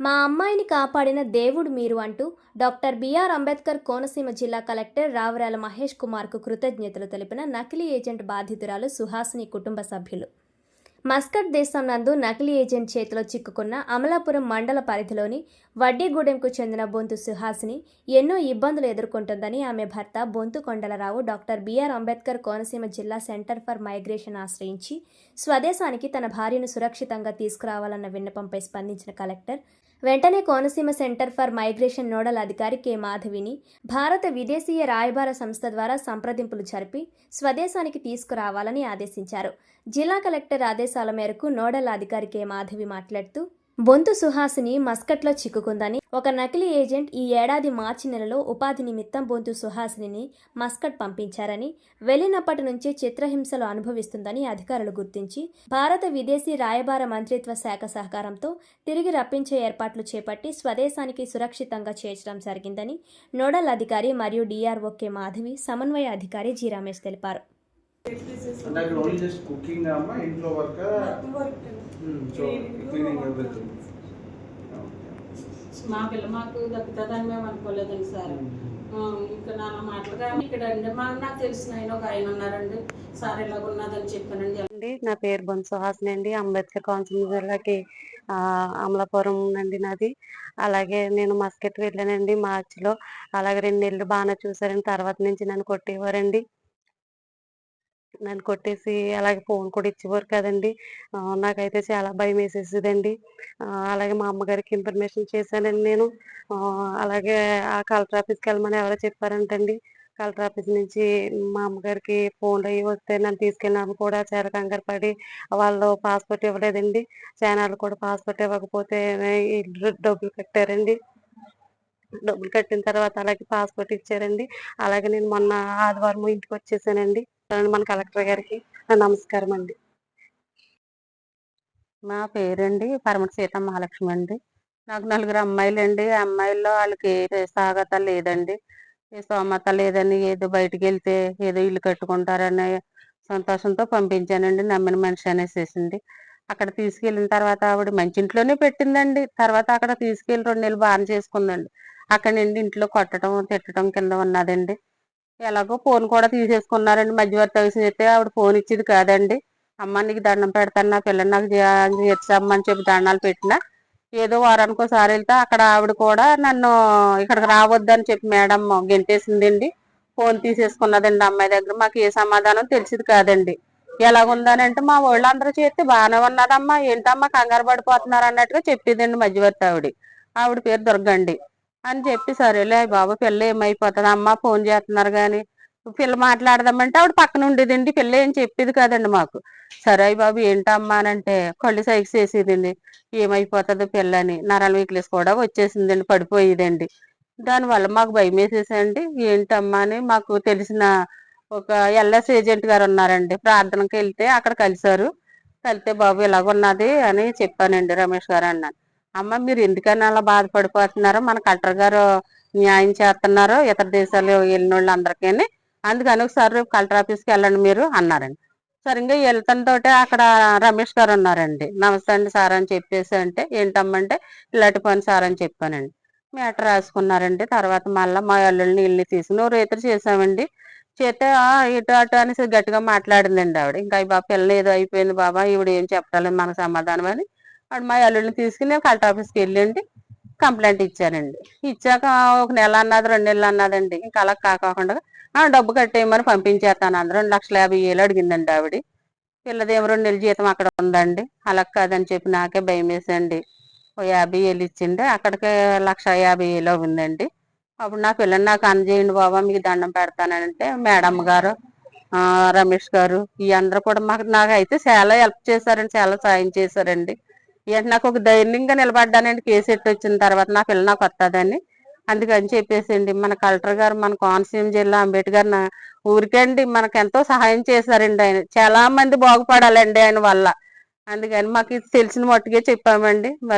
మా అమ్మాయిని కాపాడిన దేవుడు మీరు అంటూ డాక్టర్ బిఆర్ అంబేద్కర్ కోనసీమ జిల్లా కలెక్టర్ రావరాల మహేష్ కుమార్కు కృతజ్ఞతలు తెలిపిన నకిలీ ఏజెంట్ బాధితురాలు సుహాసిని కుటుంబ సభ్యులు. మస్కట్ దేశం నందు నకిలీ ఏజెంట్ చేతిలో చిక్కుకున్న అమలాపురం మండల పరిధిలోని వడ్డీగూడెంకు చెందిన బొంతు సుహాసిని ఎన్నో ఇబ్బందులు ఎదుర్కొంటుందని ఆమె భర్త బొంతు కొండలరావు డాక్టర్ బిఆర్ అంబేద్కర్ కోనసీమ జిల్లా సెంటర్ ఫర్ మైగ్రేషన్ ఆశ్రయించి స్వదేశానికి తన భార్యను సురక్షితంగా తీసుకురావాలన్న విన్నపంపై స్పందించిన కలెక్టర్ వెంటనే Konaseema centre for migration nodal అధికారి కె. మాధవిని భారత విదేశీయ రాయబార సంస్థ ద్వారా సంప్రదింపులు జరిపి స్వదేశానికి తీసుకురావాలని ఆదేశించారు. జిల్లా కలెక్టర్ ఆదేశాల మేరకు నోడల్ అధికారి కె. మాధవి మాట్లాడుతూ బొంతు సుహాసిని మస్కట్లో చిక్కుకుందని ఒక నకిలీ ఏజెంట్ ఈ ఏడాది మార్చి నెలలో ఉపాధి నిమిత్తం బొంతు సుహాసిని మస్కట్ పంపించారని వెళ్ళినప్పటి నుంచి చిత్రహింసలు అనుభవిస్తుందని అధికారులు గుర్తించి భారత విదేశీ రాయబార మంత్రిత్వ శాఖ సహకారంతో తిరిగి రప్పించే ఏర్పాట్లు చేపట్టి స్వదేశానికి సురక్షితంగా చేర్చడం జరిగిందని నోడల్ అధికారి మరియు డిఆర్ఓ కె మాధవి సమన్వయ అధికారి జి రమేష్ తెలిపారు. సో క్లీనింగ్ ఎవ్రీథింగ్ మా పిల్ల మాకు దక్కుతుందని మేము అనుకోలేదండి సార్. ఆ, ఇంకా నా మాటలుగా ఇక్కడ అండి మా నాకు తెలిసిన ఆయన ఒక ఆయన ఉన్నారండి. సార్ ఇలాగ ఉన్నదని చెప్పానండి అండి నా పేరు బొన్ సుహాసిని అండి. అంబేద్కర్ కోనసీమ జిల్లాకి ఆ, అమలాపురం అండి నాది. అలాగే నేను మస్కెట్ వెళ్ళానండి మార్చిలో. అలాగే రెండు నెలలు బాగానే చూసారండి తర్వాత నుంచి నన్ను కొట్టేవారండి. నన్ను కొట్టేసి అలాగే ఫోన్ కూడా ఇచ్చేవారు కదండి. నాకైతే చాలా భయం వేసేసేదండి. అలాగే మా అమ్మగారికి ఇన్ఫర్మేషన్ చేశానండి నేను. అలాగే ఆ కలెక్టర్ ఆఫీస్కి వెళ్ళమని ఎవరో చెప్పారంటండి. కలెక్టర్ ఆఫీస్ నుంచి మా అమ్మగారికి ఫోన్లు అయ్యి వస్తే నన్ను తీసుకెళ్ళినాము కూడా చాలా కంగారు పడి వాళ్ళు పాస్పోర్ట్ ఇవ్వలేదండి. చైనాలు కూడా పాస్పోర్ట్ ఇవ్వకపోతే డబ్బులు కట్టారండి. డబ్బులు కట్టిన తర్వాత అలాగే పాస్పోర్ట్ ఇచ్చారండి. అలాగే నేను మొన్న ఆదివారం ఇంటికి వచ్చేసానండి. మన కలెక్టర్ గారికి. నమస్కారం అండి. నా పేరండి పరమటి సీత మహాలక్ష్మి అండి. నాకు నలుగురు అమ్మాయిలు అండి అమ్మాయిల్లో వాళ్ళకి ఏ సాగత లేదండి. ఏ స్తోమత లేదని ఏదో బయటికి వెళ్తే ఏదో ఇల్లు కట్టుకుంటారనే సంతోషంతో పంపించానండి. నమ్మిన మనిషి అనేసేసింది. అక్కడ తీసుకెళ్ళిన తర్వాత ఆవిడ మంచి ఇంట్లోనే పెట్టిందండి. తర్వాత అక్కడ తీసుకెళ్ళి రెండు నెలలు బాగా చేసుకుందండి. అక్కడ నుండి ఇంట్లో కొట్టడం తిట్టడం కింద ఉన్నదండి. ఎలాగో ఫోన్ కూడా తీసేసుకున్నారండి. మధ్యవర్తి అవసరం చెప్తే ఆవిడ ఫోన్ ఇచ్చేది కాదండి. అమ్మ నీకు దండం పెడతాను నా పిల్లని నాకు చేర్చమ్మని చెప్పి దండాలు పెట్టినా ఏదో వారానికి ఒకసారి వెళ్తే అక్కడ ఆవిడ కూడా నన్ను ఇక్కడికి రావద్దని చెప్పి మేడం గెంటేసిందండి. ఫోన్ తీసేసుకున్నదండి అమ్మాయి దగ్గర. మాకు ఏ సమాధానం తెలిసింది కాదండి. ఎలాగుందనంటే మా వాళ్ళందరూ చేస్తే బాగానే ఉన్నదమ్మా. ఏంటమ్మా కంగారు పడిపోతున్నారు అన్నట్టుగా చెప్పేదండి మధ్యవర్తి ఆవిడ. ఆవిడ పేరు దుర్గండి. అని చెప్పి సరేలే బాబు పిల్ల ఏమైపోతుంది? అమ్మ ఫోన్ చేస్తున్నారు కానీ పిల్ల మాట్లాడదామంటే ఆవిడ పక్కన ఉండేదండి. పిల్ల ఏం చెప్పేది కాదండి మాకు. సరే బాబు ఏంటమ్మా అని అంటే కళ్ళు సైక్స్ వేసేదండి ఏమైపోతుంది పిల్ల అని. నరాల వీక్లెస్ కూడా వచ్చేసిందండి పడిపోయేదండి. దానివల్ల మాకు భయం వేసేసండి ఏంటమ్మా అని మాకు తెలిసిన ఒక ఎల్ఎస్ ఏజెంట్ గారు ఉన్నారండి. ప్రార్థనకి వెళ్తే అక్కడ కలిశారు. కలితే బాబు ఇలాగున్నది అని చెప్పానండి రమేష్ గారు అన్నాను. అమ్మ మీరు ఎందుకని అలా బాధపడిపోతున్నారో మన కలెక్టర్ గారు న్యాయం చేస్తున్నారు ఇతర దేశాలు వెళ్ళిన వాళ్ళు అందరికీ అందుకని ఒకసారి రేపు కలెక్టర్ ఆఫీస్కి వెళ్ళండి మీరు అన్నారండి. సరిగ్గా వెళ్తాంతోటే అక్కడ రమేష్ గారు ఉన్నారండి. నమస్తే అండి సార్ అని చెప్పేసి అంటే ఏంటమ్మంటే ఇలాంటి పని సార్ అని చెప్పానండి. మేటర్ రాసుకున్నారండి. తర్వాత మళ్ళీ మా అల్లుల్ని ఇల్లు తీసుకుని నువ్వు రైతులు చేసామండి చేస్తే ఇటు అటు అనేసి గట్టిగా మాట్లాడిందండి ఆవిడ. ఇంకా అయ్యి బాబా పిల్లలు ఏదో అయిపోయింది బాబా ఈవిడ ఏం చెప్పాలి మనకు సమాధానం అని ఆవిడ మా అల్లుడిని తీసుకుని నేను కలెక్టర్ ఆఫీస్కి వెళ్ళండి కంప్లైంట్ ఇచ్చానండి. ఇచ్చాక ఒక నెల అన్నది రెండు నెలలు అన్నదండి. ఇంకా అలా కాకుండా డబ్బు కట్టేయమని పంపించేస్తాను. అందరూ రెండు లక్షల యాభై వేలు అడిగిందండి ఆవిడ. పిల్లదేమో రెండు నెలల జీతం అక్కడ ఉందండి. అలా కాదని చెప్పి నాకే భయం వేసండి ఓ యాభై వేలు ఇచ్చిండి అక్కడికే లక్ష యాభై వేలు అవుందండి అప్పుడు నా పిల్లని నాకు అందజేయండి బాబా మీకు దండం పెడతానంటే మేడం గారు రమేష్ గారు ఈ అందరూ కూడా మాకు నాకైతే చాలా హెల్ప్ చేశారండి చాలా సాయం చేశారండి. ఏంటి నాకు ఒక ధైర్యంగా నిలబడ్డానండి కేసు ఎట్టి వచ్చిన తర్వాత నా పిల్ల నాకు వస్తుందని అందుకని చెప్పేసండి మన కలెక్టర్ గారు మన కోనసీమ జిల్లా అంబేద్కర్ ఊరికండి మనకు ఎంతో సహాయం చేశారండి ఆయన. చాలా మంది బాగుపడాలండి ఆయన వల్ల. అందుకని మాకు ఇది తెలిసిన మట్టుకే చెప్పామండి. మరి